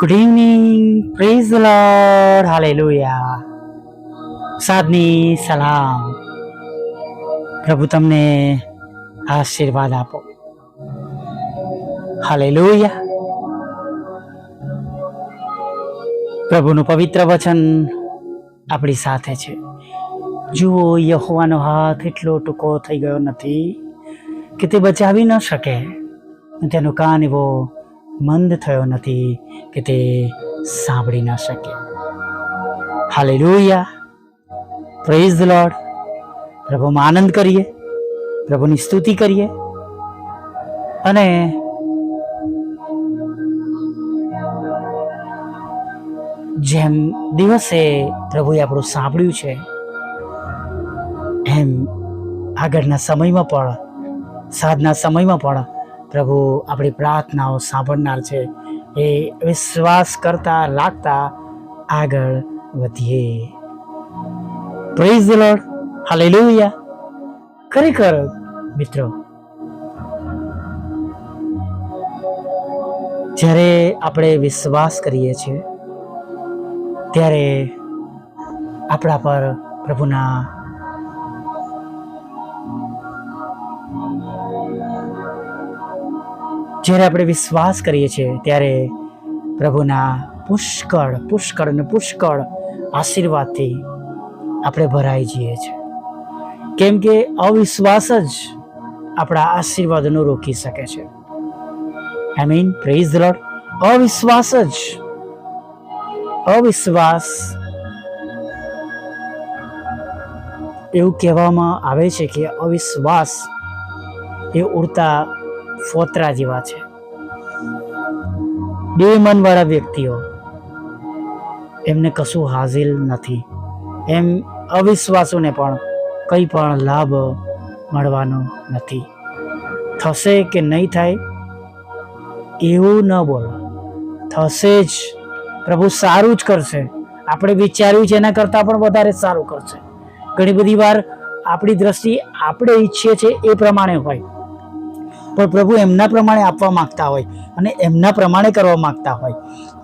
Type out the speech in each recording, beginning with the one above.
Good evening praise lord hallelujah સાદની સલામ પ્રભુ તમને આશીર્વાદ આપો. હાલેલુયા પ્રભુનું પવિત્ર વચન આપણી સાથે છે. જુઓ, યહોવાનો હાથ એટલો ટૂંકો થઈ ગયો નથી કે તે બચાવી ન શકે. તેનું કાન એવો મંદ થયો નથી કે તે સાંભળી ન શકે. હાલેલુયા. પ્રેઝ ધ લોર્ડ પ્રભુમાં આનંદ કરીએ. પ્રભુની સ્તુતિ કરીએ. અને જેમ દિવસે પ્રભુએ આપણું સાંભળ્યું છે, એમ આગળના સમયમાં પણ સાધના સમયમાં પણ પ્રભુ, આપણી પ્રાર્થનાઓ સાંભળનાર છે. એ વિશ્વાસ કરતા લાગતા આગળ વધીએ. પ્રેઝ ધ લોર્ડ હાલેલુયા ખરેખર, મિત્રો, જ્યારે આપણે વિશ્વાસ કરીએ છીએ, ત્યારે આપણા પર પ્રભુના જ્યારે આપણે વિશ્વાસ કરીએ છીએ, ત્યારે પ્રભુના પુષ્કળ પુષ્કળ અને પુષ્કળ આશીર્વાદથી આપણે ભરાઈ જઈએ છીએ. કેમ કે અવિશ્વાસ જ આપણા આશીર્વાદનો રોકી શકે છે. આઈ મીન પ્રેઝ લોડ અવિશ્વાસ જ, અવિશ્વાસ એવું કહેવામાં આવે છે કે અવિશ્વાસ એ ઉડતા ફોતરા જેવા છે. બે મનવાળા વ્યક્તિઓ, એમને કશું હાસિલ નથી. એમ અવિશ્વાસોને પણ કંઈ પણ લાભ મળવાનો નથી. થશે કે નહીં થાય, એવું ન બોલો. થશે જ. પ્રભુ સારું જ કરશે. આપણે વિચાર્યું છે એના કરતાં પણ વધારે સારું કરશે. ઘણી બધી વાર આપણી દ્રષ્ટિ આપણે ઈચ્છીએ છીએ એ પ્રમાણે હોય. પણ પ્રભુ એમના પ્રમાણે આપવા માંગતા હોય અને એમના પ્રમાણે કરવા માગતા હોય.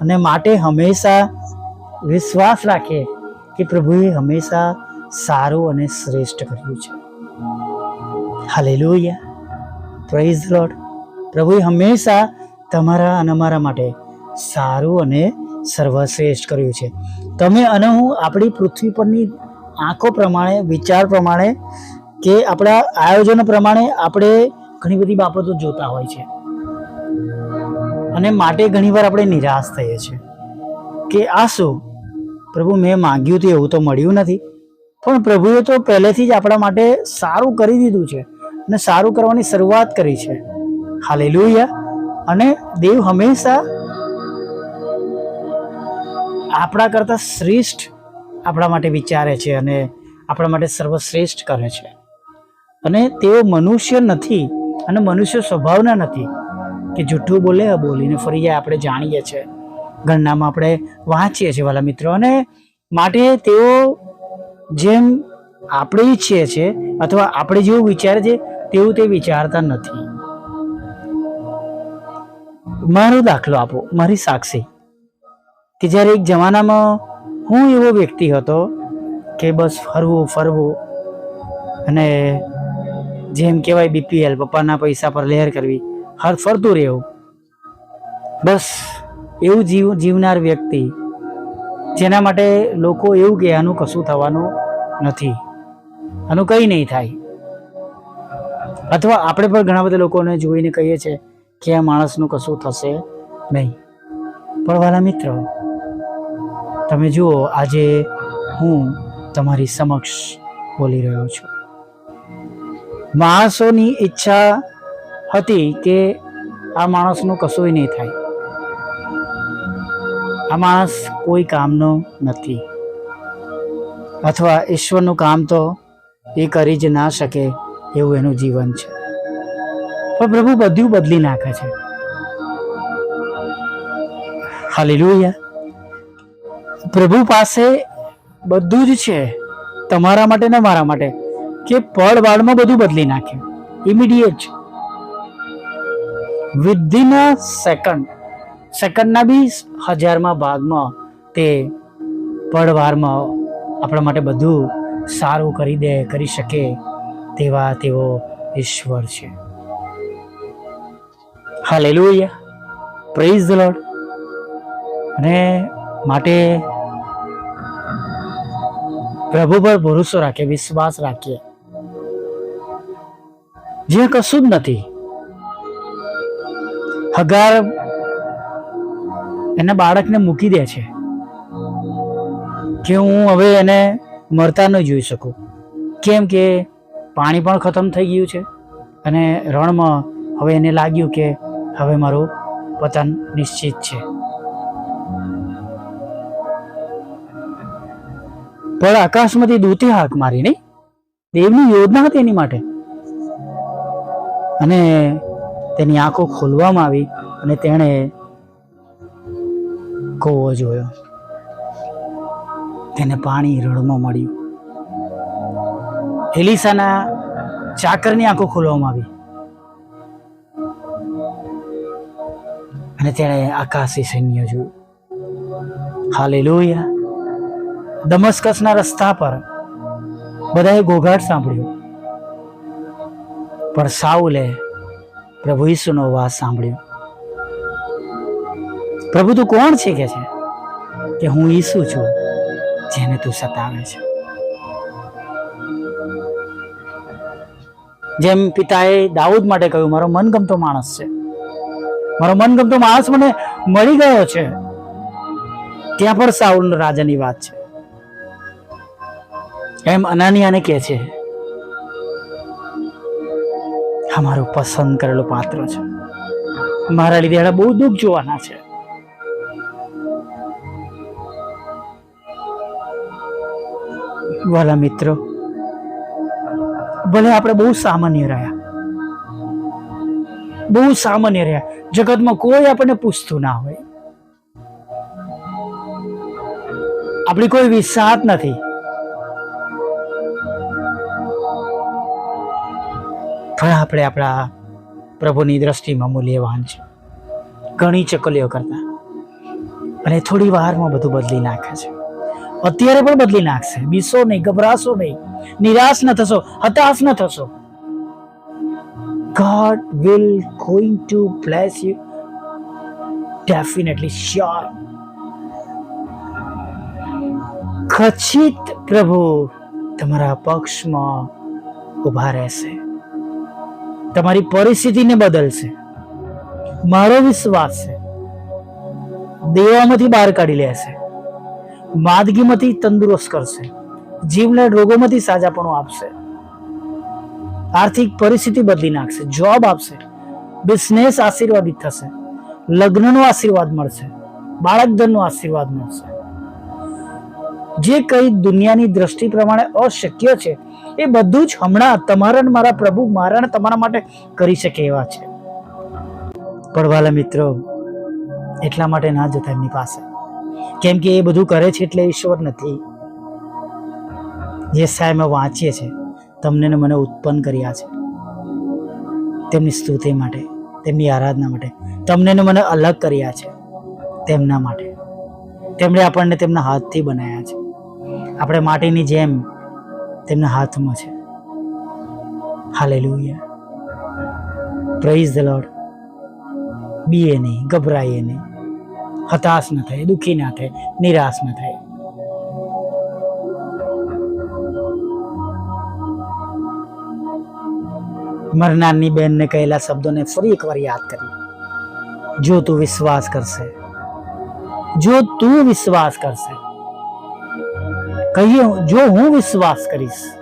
અને માટે હંમેશા વિશ્વાસ રાખીએ કે પ્રભુએ હંમેશા સારું અને શ્રેષ્ઠ કર્યું છે. હાલેલુયા પ્રેઝ લોર્ડ પ્રભુએ હંમેશા તમારા અને અમારા માટે સારું અને સર્વશ્રેષ્ઠ કર્યું છે. તમે અને હું આપણી પૃથ્વી પરની આંખો પ્રમાણે, વિચાર પ્રમાણે કે આપણા આયોજનો પ્રમાણે આપણે ઘણી બધી બાબતો જોતા હોય છે. અને માટે ઘણીવાર આપણે નિરાશ થઈએ છીએ કે આ શું પ્રભુ મેં માંગ્યું હતું એવું તો મળ્યું નથી. પણ પ્રભુએ તો પહેલેથી જ આપણા માટે સારું કરી દીધું છે અને સારું કરવાની શરૂઆત કરી છે. હાલેલુયા. અને દેવ હંમેશા આપણા કરતાં શ્રેષ્ઠ આપણા માટે વિચારે છે અને આપણા માટે સર્વશ્રેષ્ઠ કરે છે. અને તેઓ મનુષ્ય નથી અને મનુષ્ય સ્વભાવના નથી કે જૂઠું બોલે, બોલીને ફરી જાય, આપણે જાણીએ છીએ. ગણનામાં આપણે વાંચીએ છીએ વાલા મિત્રો. અને માટે તેઓ જેમ આપણે ઈચ્છીએ છીએ અથવા આપણે જેવું વિચારે છે, તેવું તે વિચારતા નથી. મારો દાખલો આપો, મારી સાક્ષી. કે જ્યારે એક જમાનામાં હું એવો વ્યક્તિ હતો કે બસ ફરવું ફરવું અને જેમ કહેવાય બીપીએલ પપ્પાના પૈસા પર લહેર કરવી, હર ફરતું રહેવું. બસ, એવું જીવ, જીવનાર વ્યક્તિ, જેના માટે લોકો એવું કે આનું કશું થવાનું નથી. આનું કંઈ નહીં થાય. અથવા આપણે પણ ઘણા બધા લોકોને જોઈને કહીએ છીએ કે આ માણસનું કશું થશે નહીં. પણ વાલા મિત્રો, તમે જુઓ, આજે હું તમારી સમક્ષ બોલી રહ્યો છું. માણસોની ઈચ્છા હતી કે આ માણસનું કશું નહીં થાય. આ માણસ કોઈ કામનો નથી. અથવા ઈશ્વરનું કામ તો એ કરી જ ના શકે એવું એનું જીવન છે. પણ પ્રભુ બધું બદલી નાખે છે. હાલેલુયા. પ્રભુ પાસે બધું જ છે. તમારા માટે ને મારા માટે. કે પળ વાળમાં બધું બદલી નાખે. ઇમિડિયેટ વિધિન અ સેકન્ડ સેકન્ડના બી હજારમાં ભાગમાં તે પળવારમાં આપણા માટે બધું સારું કરી દે, કરી શકે તેવા તેઓ ઈશ્વર છે. હાલેલુયા પ્રેઝ ધ લોર્ડ અને માટે પ્રભુ પર ભરોસો રાખીએ વિશ્વાસ રાખીએ. જે કશું જ નથી. હગાર એના બાળકને મૂકી દે છે કે હું હવે એને મરતા ન જોઈ શકું. કેમ કે પાણી પણ ખતમ થઈ ગયું છે અને રણમાં હવે એને લાગ્યું કે હવે મારું પતન નિશ્ચિત છે. પણ આકાશમાંથી દૂતે હાક મારી, નહીં? દેવની યોજના હતી એની માટે. અને તેની આંખો ખોલવામાં આવી અને તેણે કોવો જોયો. તેને પાણી રણમાં મળ્યું. એલિસાના ચાકરની આંખો ખોલવામાં આવી. અને તેણે આકાશી સૈન્ય જોયું. હાલેલુયા. દમસ્કસના રસ્તા પર બધાએ ઘોઘાટ સાંભળ્યો. પણ સાઉલે પ્રભુ ઈસુનો અવાજ સાંભળ્યો. પ્રભુ, તું કોણ છે કે છે? કે હું ઈસુ છું જેને તું સતાવે છે? જેમ પિતાએ દાઉદ માટે કહ્યું, મારો મનગમતો માણસ છે. મારો મનગમતો માણસ મને મળી ગયો છે. ત્યાં પણ સાઉલ રાજાની વાત છે. એમ અનાનિયાને કહે છે આ મારું પસંદ કરેલું પાત્ર છે. મારા લીધે એને બહુ દુઃખ જોવાના છે. વાલા મિત્રો, ભલે આપણે બહુ સામાન્ય રહ્યા, બહુ સામાન્ય રહ્યા, જગતમાં કોઈ આપણને પૂછતું ના હોય. આપણી કોઈ વિસાત નથી. પણ આપણે આપણા પ્રભુની દ્રષ્ટિમાં મૂલ્યવાન છે. ઘણી ચકલીઓ કરતા. અને થોડી વારમાં બધું બદલી નાખે છે. અત્યારે પણ બદલી નાખશે. બીસો નહીં, ગભરાશો નહીં. નિરાશ ન થશો, હતાશ ન થશો. God will going to bless you definitely sure ખચિત પ્રભુ તમારા પક્ષમાં ઊભા રહેશે. તમારી પરિસ્થિતિને બદલશે. મારો વિશ્વાસ છે. દેવામાંથી બહાર કાઢી લેશે. માદગીમાંથી તંદુરસ્ત કરશે. જીવને રોગોમાંથી સાજાપણું આપશે. આર્થિક પરિસ્થિતિ બદલી નાખશે. જોબ આપશે. બિઝનેસ આશીર્વાદિત થશે. લગ્નનો આશીર્વાદ મળશે. બાળક ધનનો આશીર્વાદ મળશે. જે કંઈ દુનિયાની દ્રષ્ટિ પ્રમાણે અશક્ય છે એ બધું જ હમણાં તમારા મારા પ્રભુ, મારા તમારા માટે કરી શકે એવા છે. પડવાલા મિત્રો, એટલા માટે ના જતા એમની પાસે. કેમ કે એ બધું કરે છે એટલે ઈશ્વર નથી. જે સાહેબ વાંચીએ છે. તમને ને મને ઉત્પન્ન કર્યા છે. તેમની સ્તુતિ માટે, તેમની આરાધના માટે, તમને ને મને અલગ કર્યા છે, તેમના માટે. તેમણે આપણને તેમના હાથથી બનાવ્યા છે. આપણે માટીની જેમ તેમના હાથમાં છે. હાલેલુયા પ્રેઝ ધ લોર્ડ બીએ નહીં, ગભરાઈએ નહીં. હતાશ ન થાય, દુઃખી ના થાય, નિરાશ ન થાય. મરનારની બહેનને કહેલા શબ્દોને ફરી એકવાર યાદ કરી જો તું વિશ્વાસ કરશે, જો તું વિશ્વાસ કરશે કહીએ, જો હું વિશ્વાસ કરીશ,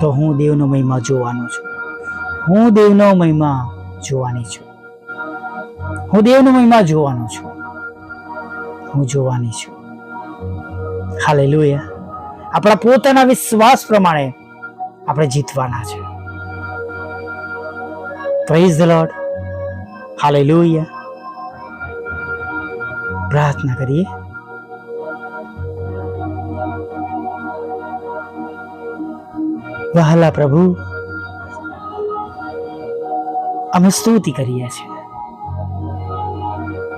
તો હું દેવનો મહિમા જોવાનો છું. હું દેવનો મહિમા જોવાની છું. હું દેવનો મહિમા જોવાનો છું. હું જોવાની છું. હાલેલુયા. આપણા પોતાના વિશ્વાસ પ્રમાણે આપણે જીતવાના છે. Praise the lord hallelujah. પ્રાર્થના કરીએ. વહાલા પ્રભુ, અમે સ્તુતિ કરીએ છીએ.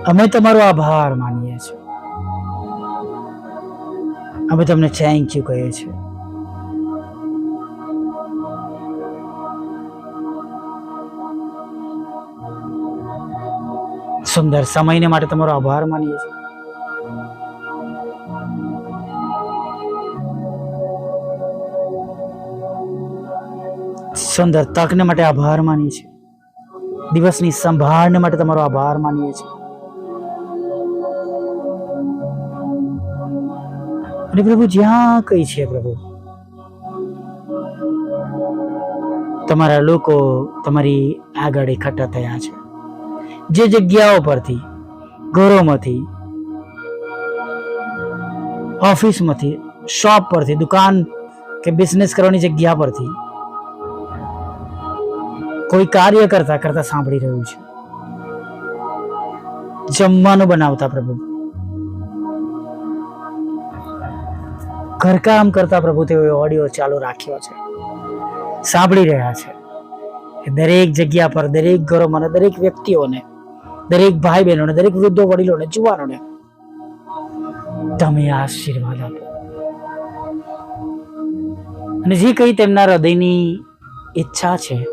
અમે તમારો આભાર માનીએ છીએ. અમે તમને થેન્ક યુ કહીએ છીએ. સુંદર સમયને માટે તમારો આભાર માનીએ છીએ. સુંદર તકને માટે આભાર માનીએ છીએ. દિવસની સંભાળને માટે તમારો આભાર માનીએ છીએ. અને પ્રભુ, જ્યાં કઈ છે પ્રભુ, તમારા લોકો તમારી આગળ એકઠા થયા છે. જે જગ્યાઓ પરથી, ઘરોમાંથી, ઓફિસમાંથી, શોપ પરથી, દુકાન કે બિઝનેસ કરવાની જગ્યા પરથી કોઈ કાર્ય કરતા કરતા સાંભળી રહ્યું છે. જમવાનું બનાવતા પ્રભુ. ઘરકામ કરતા પ્રભુ તેઓએ ઓડિયો ચાલુ રાખ્યો છે. સાંભળી રહ્યા છે દરેક જગ્યા પર દરેક ઘરોમાં દરેક વ્યક્તિઓને, દરેક ભાઈ બહેનોને દરેક વૃદ્ધો, વડીલોને, જુવાનોને તમે આશીર્વાદ આપો. અને જે કંઈ તેમના હૃદયની ઈચ્છા છે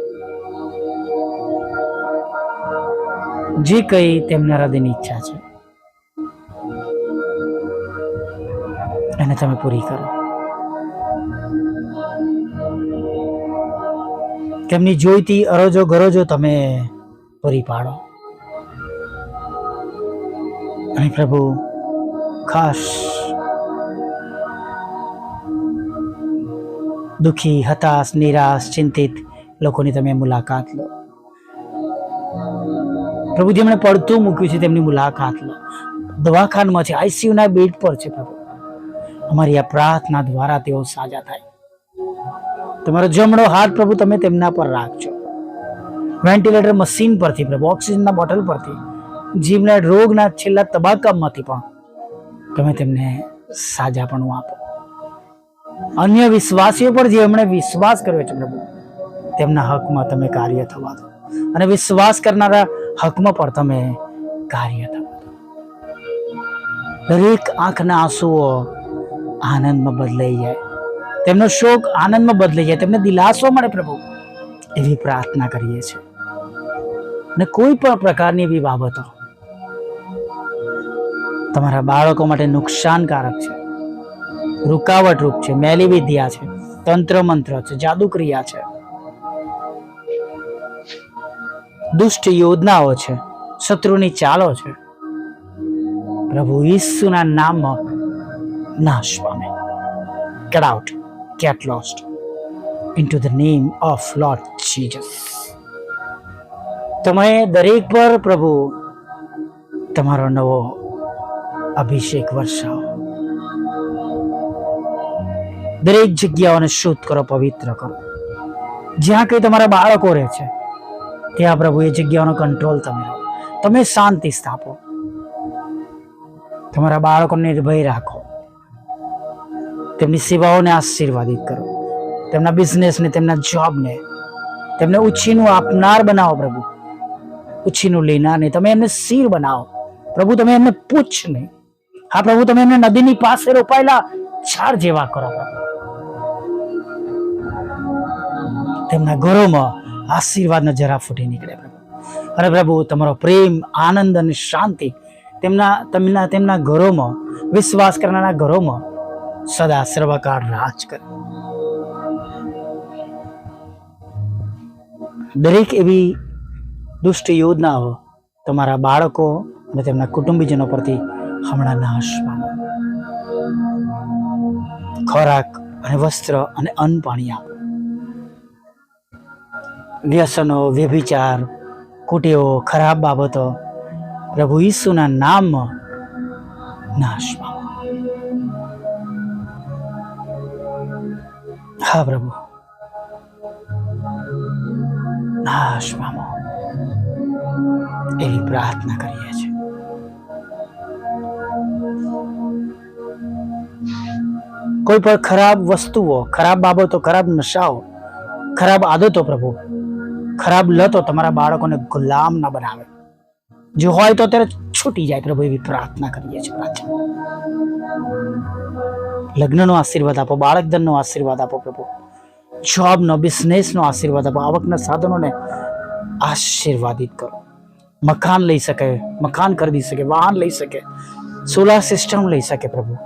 જે કંઈ તેમના હૃદયની ઈચ્છા છે. એને તમે પૂરી કરો. તેમની જોઈતી અરજો ગરજો તમે પૂરી પાડો. અને પ્રભુ, ખાસ દુઃખી, હતાશ, નિરાશ, ચિંતિત લોકોની તમે મુલાકાત લો. પ્રભુ જેમણે પડતું મૂક્યું છે, તેમની મુલાકાત લો દવાખાનામાં છે આઈસીયુના બેડ પર છે પ્રભુ. અમારી આ પ્રાર્થના દ્વારા તેઓ સાજા થાય. તમારો જમણો હાથ પ્રભુ તમે તેમના પર રાખજો. વેન્ટિલેટર મશીન પરથી પ્રભુ, ઓક્સિજનના બોટલ પરથી જીવના રોગના છેલ્લા તબક્કામાંથી પણ તમે તેમને સાજાપણું આપો. અન્ય વિશ્વાસીઓ પર જે એમણે વિશ્વાસ કર્યો છે પ્રભુ, તેમના હકમાં તમે કાર્ય થવા દો. અને વિશ્વાસ કરનારા હકમાં પણ તમે કાર્ય થવા દરેક આંખના આંસુઓ આનંદમાં બદલાઈ જાય. તેમનો શોક આનંદમાં બદલાઈ જાય. તેમને દિલાસો મળે પ્રભુ, એવી પ્રાર્થના કરીએ છીએ. અને કોઈ પણ પ્રકારની એવી બાબતો તમારા બાળકો માટે નુકસાનકારક છે. રૂકાવટરૂપ છે મેલી વિદ્યા છે તંત્ર મંત્ર છે જાદુ ક્રિયા છે. દુષ્ટ યોજનાઓ છે, શત્રુની ચાલો છે. પ્રભુ ઈસુના નામમાં નાશ પામે. Get out get lost into the name of lord Jesus તમે દરેક પર પ્રભુ તમારો નવો અભિષેક વર્ષાવો દરેક જગ્યાઓને શુદ્ધ કરો, પવિત્ર કરો. જ્યાં કંઈ તમારા બાળકો રહે છે ત્યાં પ્રભુ એ જગ્યાઓનો કંટ્રોલ તમે તમે શાંતિ સ્થાપો. તમારા બાળકોને નિર્ભય રાખો. તેમની સેવાઓને આશીર્વાદિત કરો. તેમના બિઝનેસને તેમના જોબને તેમને ઉછીનું આપનાર બનાવો પ્રભુ. ઉછીનું લેનાર નહીં તમે એમને શીર બનાવો. પ્રભુ, તમે એમને પૂછ નહીં. હા, પ્રભુ, તમે એમને નદીની પાસે રોપાયેલા ઝાડ જેવા કરો પ્રભુ. તેમના ઘરોમાં આશીર્વાદનો જરા ફૂટી નીકળે પ્રભુ. અરે પ્રભુ, તમારો પ્રેમ, આનંદ અને શાંતિ તેમના તેમના તેમના ઘરોમાં, વિશ્વાસ કરનારા ઘરોમાં સદા સર્વકાળ રાજ કરે. દરેક એવી દુષ્ટ યોજનાઓ તમારા બાળકો અને તેમના કુટુંબીજનો પરથી હમણાં નાશ પામો. ખોરાક અને વસ્ત્ર અને અન્ન પાણી આપો. વ્યસનો વ્યભિચાર કુટેવો ખરાબ બાબતો, પ્રભુ ઈસુના નામમાં નાશ હા, પ્રભુ. નાશ પામો. એવી પ્રાર્થના કરીએ છીએ. કોઈ પણ ખરાબ વસ્તુઓ, ખરાબ બાબતો, ખરાબ નશાઓ, ખરાબ આદતો, પ્રભુ ખરાબ લતો તમારા બાળકોને ગુલામ ના બનાવે. જો હોય તો ત્યારે છૂટી જાય પ્રભુ એવી પ્રાર્થના કરીએ છીએ લગ્નનો આશીર્વાદ આપો બાળક ધનનો આશીર્વાદ આપો પ્રભુ. જોબનો બિઝનેસનો આશીર્વાદ આપો, આવકના સાધનોને આશીર્વાદિત કરો. મકાન લઈ શકે, મકાન ખરીદી શકે, વાહન લઈ શકે સોલાર સિસ્ટમ લઈ શકે પ્રભુ.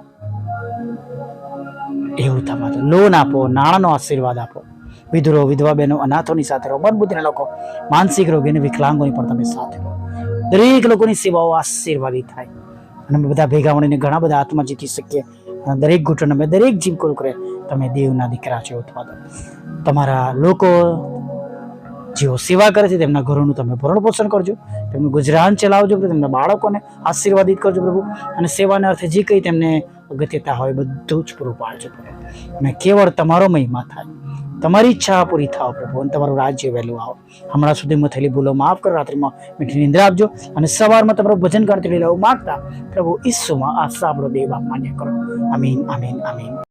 એવું થવા લોન આપો, નાણાંનો આશીર્વાદ આપો. વિધુરો, વિધવા બહેનો, અનાથોની સાથે રહો મનબુદ્ધિના લોકો, માનસિક રોગીને વિકલાંગોની પણ તમે સાથે રહો. દરેક લોકોની સેવાઓ આશીર્વાદિત થાય. અને અમે બધા ભેગા મળીને ઘણા બધા આત્મા જીતી શકીએ. અને દરેક ઘૂંટણ અમે દરેક જીવ કોલ કરે, તમે દેવના દીકરા છો ઉત્પાદન તમારા લોકો જેઓ સેવા કરે છે, તેમના ઘરોનું તમે ભરણ પોષણ કરજો, તેમનું ગુજરાન ચલાવજો, તેમના બાળકોને આશીર્વાદિત કરજો પ્રભુ. અને સેવાના અર્થે જે કંઈ તેમને અગત્યતા હોય, બધું જ પૂરું પાડજો અને કેવળ તમારો મહિમા થાય. તમારી ઈચ્છા પૂરી થાવ પ્રભુ, અને તમારું રાજ્ય વહેલું આવો. હમણાં સુધીમાં થયેલી ભૂલો માફ કરો, રાત્રિમાં મીઠી નિંદ્રા આપજો અને સવારમાં તમારું ભજન ગણતરી લેવું માગતા પ્રભુ ઈસુમાં આ સાંભળો દેવ માન્ય કરો. અમીન અમીન અમીન